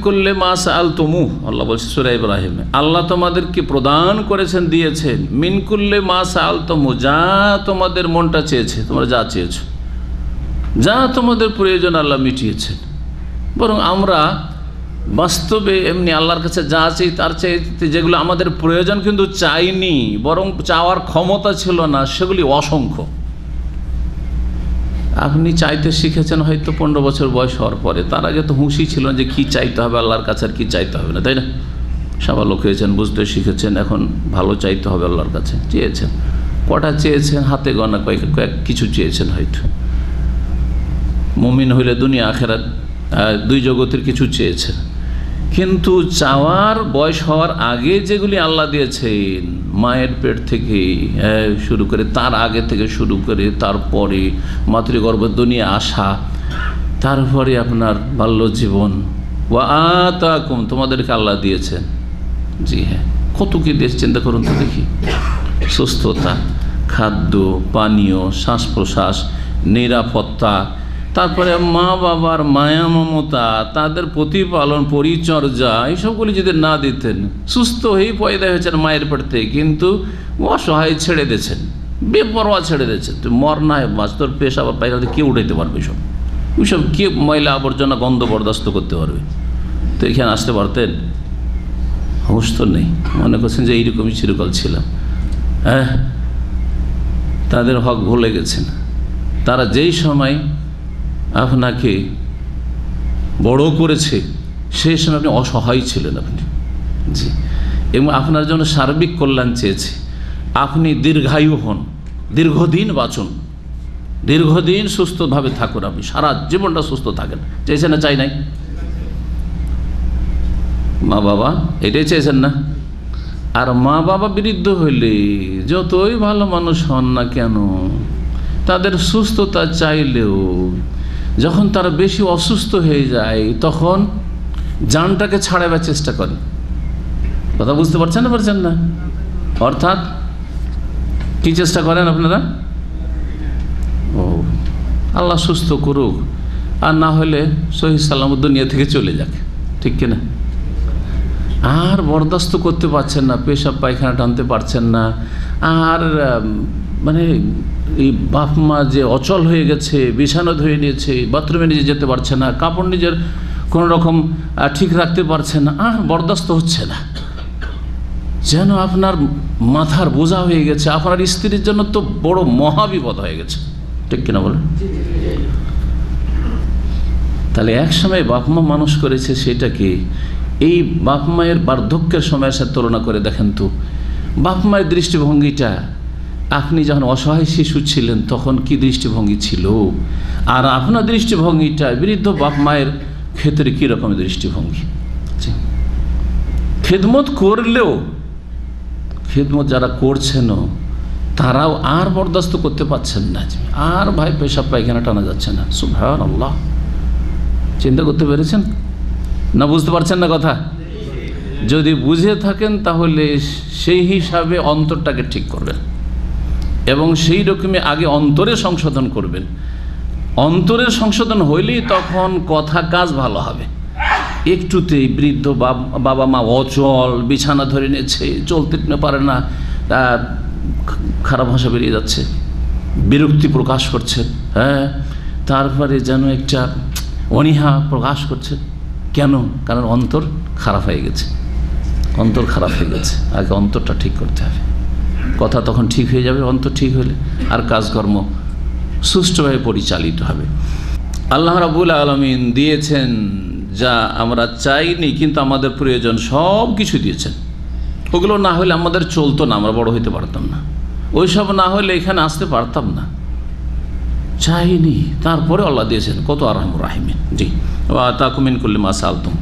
করলে আল্লাহ আল্লাহ তোমাদেরকে প্রদান করেছেন, দিয়েছেন। মিনকুল্লে মাস আল তমু যা তোমাদের মনটা চেয়েছে, তোমরা যা চেয়েছো। যা তোমাদের প্রয়োজন, আল্লাহ মিটিয়েছেন। বরং আমরা বাস্তবে এমনি আল্লাহর কাছে যা চাই, তার চাইতে যেগুলো আমাদের প্রয়োজন কিন্তু চাইনি, বরং চাওয়ার ক্ষমতা ছিল না, সেগুলি অসংখ্য। আপনি চাইতে শিখেছেন হয়তো পনেরো বছর বয়স হওয়ার পরে। তার আগে তো হুঁশি ছিল যে কি চাইতে হবে, আল্লাহর কাছে আর কী চাইতে হবে না, তাই না? সাবালক হয়েছেন, বুঝতে শিখেছেন, এখন ভালো চাইতে হবে আল্লাহর কাছে। চেয়েছেন, কটা চেয়েছেন? হাতে গনা কয়েক কয়েক কিছু চেয়েছেন হয়তো। মুমিন হইলে দুনিয়া, আখেরাত দুই জগতের কিছু চেয়েছেন। কিন্তু চাওয়ার, বয়স হওয়ার আগে যেগুলি আল্লাহ দিয়েছেন, মায়ের পেট থেকে শুরু করে তার আগে থেকে শুরু করে তারপরে মাতৃগর্ভ, দুনিয়া আসা, তারপরে আপনার বাল্য জীবন ওয়া আতাকুম, তোমাদেরকে আল্লাহ দিয়েছেন। জি হ্যাঁ কত কি দেশ চিন্তা করুন তো দেখি। সুস্থতা, খাদ্য, পানীয় শ্বাস প্রশ্বাস নিরাপত্তা তারপরে মা বাবার মায়া, মমতা, তাদের প্রতিপালন, পরিচর্যা, এইসবগুলি যদি না দিতেন, সুস্থ হয়েই পয়দা হয়েছেন মায়ের পেট থেকে, কিন্তু অসহায় ছেড়ে দিয়েছেন, বেপরোয়া ছেড়ে দিয়েছেন। তুই মর না বাস তোর পেশ আবার পায়খানা কে উঠাইতে পারবে সব? ওইসব কে ময়লা আবর্জনা গন্ধ বরদাস্ত করতে পারবে? তো এখানে আসতে পারতেন? হুঁশ তো নেই। মনে করছেন যে এইরকমই চিরকাল ছিলাম। হ্যাঁ? তাদের হক ভুলে গেছেন। তারা যেই সময় আপনাকে বড় করেছে সেই সময় আপনি অসহায় ছিলেন আপনি। জি। এবং আপনার জন্য সার্বিক কল্যাণ চেয়েছে। আপনি দীর্ঘায়ু হন, দীর্ঘদিন বাঁচুন। দীর্ঘদিন সুস্থভাবে থাকুন আপনি, সারা জীবনটা সুস্থ থাকেন। চেয়েছেন না, চাই নাই? মা বাবা, এটাই চেয়েছেন না? আর মা বাবা বৃদ্ধ হইলে যতই ভালো মানুষ হন না কেন, তাদের সুস্থতা চাইলেও যখন তারা বেশি অসুস্থ হয়ে যায়, তখন জানটাকে ছাড়াবার চেষ্টা করে। কথা বুঝতে পারছেন না পারছেন না? অর্থাৎ কি চেষ্টা করেন আপনারা? ও, আল্লাহ সুস্থ করুক, আর না হলে সহি সালাম দুনিয়া থেকে চলে যাক। ঠিক কিনা আর বরদাস্ত করতে পারছেন না, পেশাব পায়খানা টানতে পারছেন না, আর মানে এই বাপ মা যে অচল হয়ে গেছে বিছানো ধুয়ে নিয়েছে বাথরুমে নিজে যেতে পারছে না কাপড় নিজের কোনো রকম ঠিক রাখতে পারছে না আর বরদাস্ত হচ্ছে না। যেন আপনার মাথার বোঝা হয়ে গেছে আপনার স্ত্রীর জন্য তো বড় মহাবিপদ হয়ে গেছে। ঠিক কিনা বলেন? তাহলে এক সময় বাপ মা মানুষ করেছে সেটাকে এই বাপ মায়ের বার্ধক্যের সময়ের সাথে তুলনা করে দেখেন তো। বাপ মায়ের দৃষ্টিভঙ্গিটা আপনি যখন অসহায় শিশু ছিলেন, তখন কি দৃষ্টিভঙ্গি ছিল? আর আপনার দৃষ্টিভঙ্গিটা বৃদ্ধ বাপ মায়ের ক্ষেত্রে কী রকমের দৃষ্টিভঙ্গি? খেদমত করলেও, খেদমত যারা করছেনও, তারাও আর বরদাস্ত করতে পারছেন না আর ভাই পেশাব পায়খানা টানা যাচ্ছে না। সুভান আল্লাহ চিন্তা করতে পেরেছেন? না বুঝতে পারছেন না কথা? যদি বুঝে থাকেন, তাহলে সেই হিসাবে অন্তরটাকে ঠিক করবেন। এবং সেই রকমই আগে অন্তরে সংশোধন করবেন। অন্তরের সংশোধন হইলেই তখন কথা কাজ ভালো হবে। একটুতেই বৃদ্ধ বাবা মা অচল, বিছানা ধরে নিয়েছে চলতে পারে না খারাপ ভাষা বেরিয়ে যাচ্ছে, বিরক্তি প্রকাশ করছে হ্যাঁ? তারপরে যেন একটা অনীহা প্রকাশ করছে। কেন? কারণ অন্তর খারাপ হয়ে গেছে। অন্তর খারাপ হয়ে গেছে। আগে অন্তরটা ঠিক করতে হবে। কথা তখন ঠিক হয়ে যাবে অন্তর ঠিক হলে আর কাজকর্ম সুষ্ঠুভাবে পরিচালিত হবে। আল্লাহ রাবুল আলমিন দিয়েছেন যা আমরা চাইনি, কিন্তু আমাদের প্রয়োজন সব কিছু দিয়েছেন। ওগুলো না হলে আমাদের চলতো না, আমরা বড় হইতে পারতাম না। ওইসব না হলে এখানে আসতে পারতাম না। চাইনি। তারপরে আল্লাহ দিয়েছেন, কত আরহাম রাহিমিন। জি। তা তাকুমিন করলে মাসা আলতুম